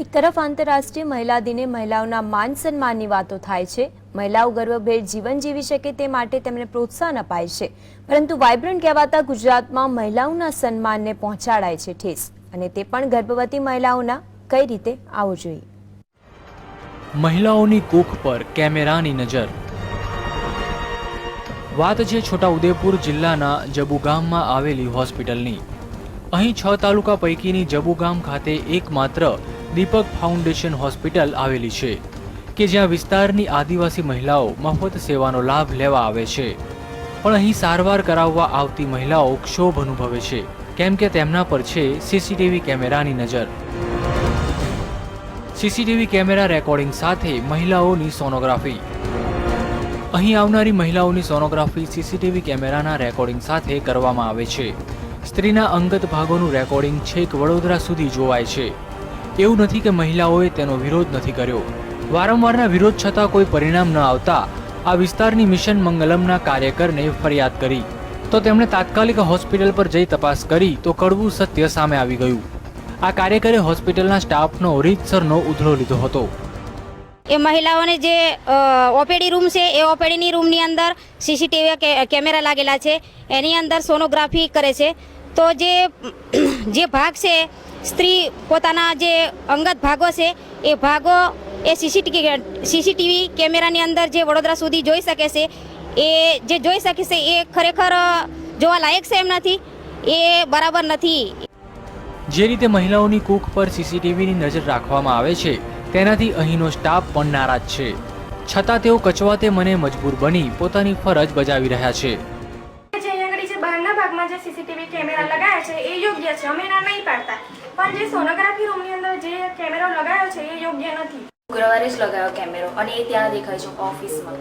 એક તરફ આંતરરાષ્ટ્રીય મહિલા દિને મહિલાઓના માન સન્માનની વાતો થાય છે. મહિલાઓ ગર્ભભેર જીવન જીવી શકે તે માટે તેમને પ્રોત્સાહન અપાય છે. પરંતુ વાઇબ્રન્ટ કહેવાતા ગુજરાતમાં મહિલાઓના સન્માનને પહોંચાડાય છે ઠેસ. અને તે પણ ગર્ભવતી મહિલાઓના. કઈ રીતે? આવવું જોઈએ. મહિલાઓની કુખ પર કેમેરાની નજર. વાત છે છોટાઉદેપુર જિલ્લાના જબુ ગામમાં આવેલી હોસ્પિટલની. અહીં છ તાલુકા પૈકીની જબુ ગામ ખાતે એકમાત્ર દીપક ફાઉન્ડેશન હોસ્પિટલ આવેલી છે, કે જ્યાં વિસ્તારની આદિવાસી મહિલાઓ મફત સેવાનો લાભ લેવા આવે છે. પણ અહીં સારવાર કરાવવા આવતી મહિલાઓ ક્ષોભ અનુભવે છે, કેમ કે તેમના પર છે સીસીટીવી કેમેરાની નજર. સીસીટીવી કેમેરા રેકોર્ડિંગ સાથે મહિલાઓની સોનોગ્રાફી. અહીં આવનારી મહિલાઓની સોનોગ્રાફી સીસીટીવી કેમેરાના રેકોર્ડિંગ સાથે કરવામાં આવે છે. સ્ત્રીના અંગત ભાગોનું રેકોર્ડિંગ છેક વડોદરા સુધી જોવાય છે. એવું નથી કે મહિલાઓએ તેનો વિરોધ નથી કર્યો. વારંવારના વિરોધ છતાં કોઈ પરિણામ ન આવતા આ વિસ્તારની મિશન મંગલમના કાર્યકરને ફરિયાદ કરી. તો તેમણે તાત્કાલિક હોસ્પિટલ પર જઈ તપાસ કરી તો કડવું સત્ય સામે આવી ગયું. આ કાર્યકરે હોસ્પિટલના સ્ટાફનો રીતસરનો ઉધડો લીધો હતો. એ મહિલાઓને જે ઓપીડી રૂમ છે, એ ઓપીડીની રૂમની અંદર સીસીટીવી કેમેરા લાગેલા છે. એની અંદર સોનોગ્રાફી કરે છે. તો જે જે ભાગ છે સ્ત્રી પોતાના જે અંગત ભાગો છે, એ ભાગો એ સીસીટીવી સીસીટીવી કેમેરાની અંદર જે વડોદરા સુધી જોઈ શકે છે, એ જે જોઈ શકે છે, એ ખરેખર જોવા લાયક છે એમ નથી, એ બરાબર નથી. જે રીતે મહિલાઓની કૂખ પર સીસીટીવીની નજર રાખવામાં આવે છે, તેનાથી અહીંનો સ્ટાફ પણ નારાજ છે. છતાં તેઓ કચવાતે મને મજબૂર બની પોતાની ફરજ બજાવી રહ્યા છે. જે બહારના ભાગમાં જે સીસીટીવી કેમેરા લગાવ્યા છે એ યોગ્ય છે. અમે ના નહીં પાડતા. પણ જે સોનોગ્રાફી રૂમની અંદર જે કેમેરો લગાવ્યો છે એ યોગ્ય નથી. શુક્રવારે જ લગાવ્યો કેમેરો અને એ ત્યાં દેખાય છે ઓફિસમાં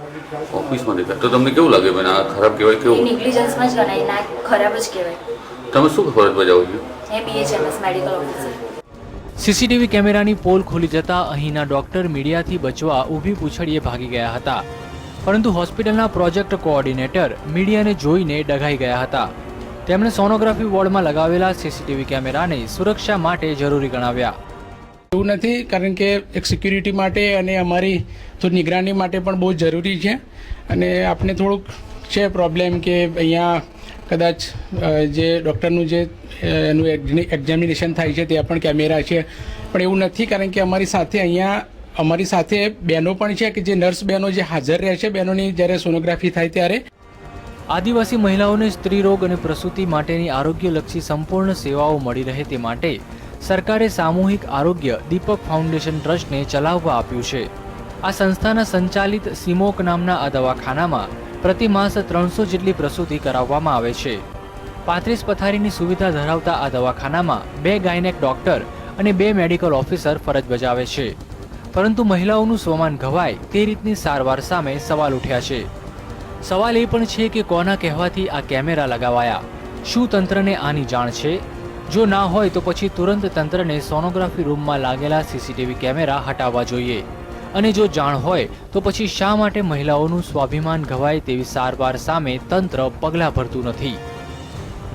ઓફિસમાં દેખાય. તો તમને કેવું લાગે? બેન આ ખરાબ કહેવાય કેવું? નેગ્લિજન્સમાં જ ગણાય ના ખરાબ જ કહેવાય. તમે શું ફરજ બજાવો છો? એ બીએચએમએસ મેડિકલ ઓફિસર સીસીટીવી કેમેરાની પોલ ખુલી જતા અહીંના ડોક્ટર મીડિયાથી બચવા ઊભી પૂછડીએ ભાગી ગયા હતા. પરંતુ હોસ્પિટલના પ્રોજેક્ટ કોઓર્ડિનેટર મીડિયાને જોઈને ડઘાઈ ગયા હતા. તેમણે સોનોગ્રાફી વોર્ડમાં લગાવેલા સીસીટીવી કેમેરાને સુરક્ષા માટે જરૂરી ગણાવ્યા. એવું નથી, કારણ કે એક સિક્યુરિટી માટે અને અમારી થોડી નિગરાની માટે પણ બહુ જરૂરી છે. અને આપણે થોડુંક છે પ્રોબ્લેમ કે અહીંયા કદાચ જે ડૉક્ટરનું જે એનું એક્ઝામિનેશન થાય છે, ત્યાં પણ કેમેરા છે. પણ એવું નથી, કારણ કે અમારી સાથે અહીંયા, અમારી સાથે બહેનો પણ છે, કે જે નર્સ બહેનો જે હાજર રહે છે, બહેનોની જ્યારે સોનોગ્રાફી થાય ત્યારે. આદિવાસી મહિલાઓને સ્ત્રીરોગ અને પ્રસૂતિ માટેની આરોગ્યલક્ષી સંપૂર્ણ સેવાઓ મળી રહે તે માટે સરકારે સામૂહિક આરોગ્ય દીપક ફાઉન્ડેશન ટ્રસ્ટને ચલાવવા આપ્યું છે. આ સંસ્થાના સંચાલિત સિમોક નામના આ દવાખાનામાં પ્રતિ માસ ત્રણસો જેટલી પ્રસૂતિ કરાવવામાં આવે છે. પાંત્રીસ પથારીની સુવિધા ધરાવતા આ દવાખાનામાં બે ગાયનેક ડોક્ટર અને બે મેડિકલ ઓફિસર ફરજ બજાવે છે. પરંતુ મહિલાઓનું સ્વમાન ઘવાય તે રીતની સારવાર સામે સવાલ ઉઠ્યા છે. સવાલ એ પણ છે કે કોના કહેવાથી આ કેમેરા લગાવાયા? શું તંત્રને આની જાણ છે? જો ના હોય તો પછી તુરંત તંત્રને સોનોગ્રાફી રૂમમાં લાગેલા સીસીટીવી કેમેરા હટાવવા જોઈએ. અને જો જાણ હોય તો પછી શા માટે મહિલાઓનું સ્વાભિમાન ઘવાય તેવી સારવાર સામે તંત્ર પગલાં ભરતું નથી?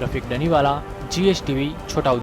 રફીક ડનીવાલા, જીએસટીવી, છોટાઉદેપુર.